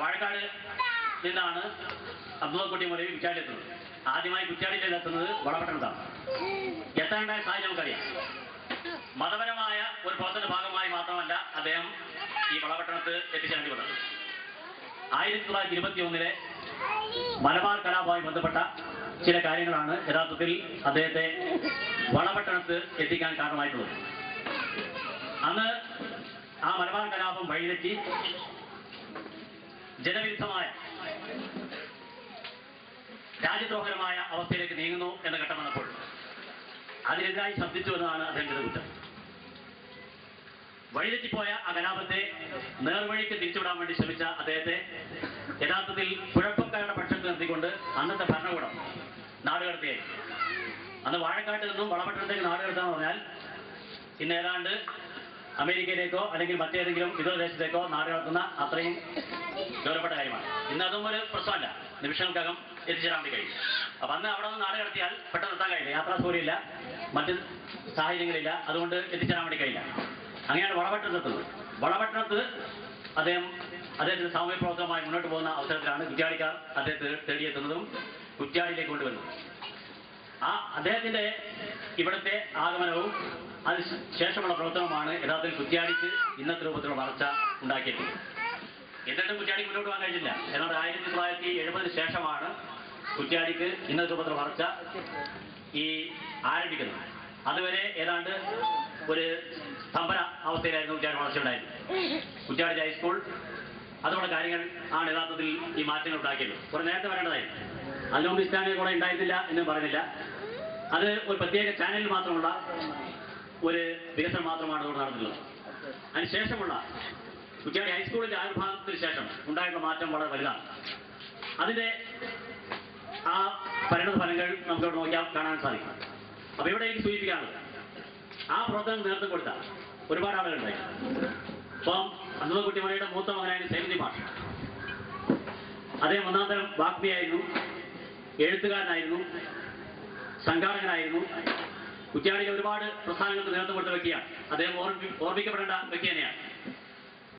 വാഴക്കാട് നിന്നാണ് അബ്ദുള്ളക്കുട്ടി കുറ്റാടി എത്തുന്നത്. ആദ്യമായി കുറ്റാടിയിൽ എത്തുന്നത് വളപട്ടണത്താണ്. എത്താനുണ്ടായ സാഹചര്യം നമുക്കറിയാം. മതപരമായ ഒരു പ്രവർത്തന ഭാഗമായി മാത്രമല്ല അദ്ദേഹം ഈ വളപട്ടണത്ത് എത്തിച്ചേണ്ടി വന്നത്. ആയിരത്തി തൊള്ളായിരത്തി ഇരുപത്തി ഒന്നിലെ മലബാർ കലാപവുമായി ബന്ധപ്പെട്ട ചില കാര്യങ്ങളാണ് യഥാർത്ഥത്തിൽ അദ്ദേഹത്തെ വളപട്ടണത്ത് എത്തിക്കാൻ കാരണമായിട്ടുള്ളത്. അന്ന് ആ മലബാർ കലാപം വഴിതെറ്റി ജനവിരുദ്ധമായ രാജ്യദ്രോഹരമായ അവസ്ഥയിലേക്ക് നീങ്ങുന്നു എന്ന ഘട്ടം വന്നപ്പോൾ അതിനെതിരായി ശബ്ദിച്ചു എന്നതാണ് അദ്ദേഹത്തിന്റെ കുറ്റം. വഴിതെറ്റിപ്പോയ ആ കലാപത്തെ നേർവഴിക്ക് തിരിച്ചുവിടാൻ വേണ്ടി ശ്രമിച്ച അദ്ദേഹത്തെ യഥാർത്ഥത്തിൽ കുഴപ്പക്കാരുടെ പക്ഷത്ത് നിർത്തിക്കൊണ്ട് അന്നത്തെ ഭരണകൂടം നാടുകടത്തിയായി അന്ന് വാഴക്കാട്ടിൽ നിന്നും വളപട്ടണത്തേക്ക് നാടുകടത്താന്ന് പറഞ്ഞാൽ ഇന്ന് ഏതാണ്ട് അമേരിക്കയിലേക്കോ അല്ലെങ്കിൽ മറ്റേതെങ്കിലും വിദേശത്തേക്കോ ദേശത്തേക്കോ നാടുകടത്തുന്ന അത്രയും ഗൗരവപ്പെട്ട കാര്യമാണ്. ഇന്ന് അതും ഒരു പ്രശ്നമല്ല. നിമിഷങ്ങൾക്കകം എത്തിച്ചേരാൻ വേണ്ടി കഴിയും. അപ്പൊ അന്ന് അവിടെ നിന്ന് നാട് കടത്തിയാൽ പെട്ടെന്ന് എത്താൻ കഴിയില്ല. യാത്രാ സൗകര്യമില്ല. മറ്റ് സാഹചര്യങ്ങളില്ല. അതുകൊണ്ട് എത്തിച്ചേരാൻ വേണ്ടി കഴിയില്ല. അങ്ങനെയാണ് വളപട്ടണത്തെത്തുന്നത് വളപട്ടണത്ത് അദ്ദേഹം അദ്ദേഹത്തിന്റെ സാമൂഹ്യ പ്രവർത്തനമായി മുന്നോട്ട് പോകുന്ന അവസരത്തിലാണ് കുറ്റ്യാടിക്കാർ അദ്ദേഹത്തെ തേടിയെത്തുന്നതും കുറ്റ്യാടിയിലേക്ക് കൊണ്ടുവരുന്നതും. ആ അദ്ദേഹത്തിന്റെ ഇവിടുത്തെ ആഗമനവും അതിന് ശേഷമുള്ള പ്രവർത്തനമാണ് യഥാർത്ഥത്തിൽ കുറ്റ്യാടിക്ക് ഇന്നത്തെ രൂപത്തിലുള്ള വളർച്ച ഉണ്ടാക്കിയിട്ടുള്ളത്. എന്നിട്ടും കുറ്റിയാടി മുന്നോട്ട് പോകാൻ കഴിഞ്ഞില്ല. എന്നാൽ ആയിരത്തി തൊള്ളായിരത്തി എഴുപതിന് ശേഷമാണ് കുറ്റ്യാടിക്ക് ഇന്നത്തെ രൂപത്തിലുള്ള വളർച്ച ഈ ആരംഭിക്കുന്നത്. അതുവരെ ഏതാണ്ട് ഒരു സ്തംഭന അവസ്ഥയിലായിരുന്നു കുറ്റ്യാടി വളർച്ച ഉണ്ടായിരുന്നു കുറ്റ്യാടി ഹൈസ്കൂൾ അതുപോലെ കാര്യങ്ങൾ ആണ് യഥാർത്ഥത്തിൽ ഈ മാറ്റങ്ങൾ ഉണ്ടാക്കിയത്. കുറെ നേരത്തെ വരേണ്ടതായിരുന്നു അതിനോട് ഇസ്ലാമിക കൂടെ ഉണ്ടായിരുന്നില്ല എന്ന് പറഞ്ഞില്ല അത് ഒരു പ്രത്യേക ചാനലിൽ മാത്രമുള്ള ഒരു വികസനം മാത്രമാണ് ഇവിടെ നടന്നിട്ടുള്ളത്. അതിനുശേഷമുള്ള കുറ്റ്യാടി ഹൈസ്കൂളിന്റെ ആവിർഭാവത്തിന് ശേഷം ഉണ്ടായിട്ടുള്ള മാറ്റം വളരെ വലുതാണ്. അതിന്റെ ആ പരിണത ഫലങ്ങൾ നമുക്ക് ഇവിടെ നോക്കിയാൽ കാണാൻ സാധിക്കും. അപ്പൊ ഇവിടെ എനിക്ക് സൂചിപ്പിക്കാനുള്ളത്. ആ പ്രവർത്തനം നേതൃത്വം കൊടുത്ത ഒരുപാട് ആളുകളുണ്ടായി. അപ്പം അന്നകുട്ടിമണിയുടെ മൂത്ത മകനായ സേവതി മാഷ്. അദ്ദേഹം ഒന്നാം തരം വാഗ്മിയായിരുന്നു എഴുത്തുകാരനായിരുന്നു സംഘാടകനായിരുന്നു കുറ്റ്യാടിയിലെ ഒരുപാട് പ്രസ്ഥാനങ്ങൾക്ക് നേതൃത്വം കൊടുത്ത വ്യക്തിയാണ്. അദ്ദേഹം ഓർമ്മി ഓർമ്മിക്കപ്പെടേണ്ട വ്യക്തി തന്നെയാണ്.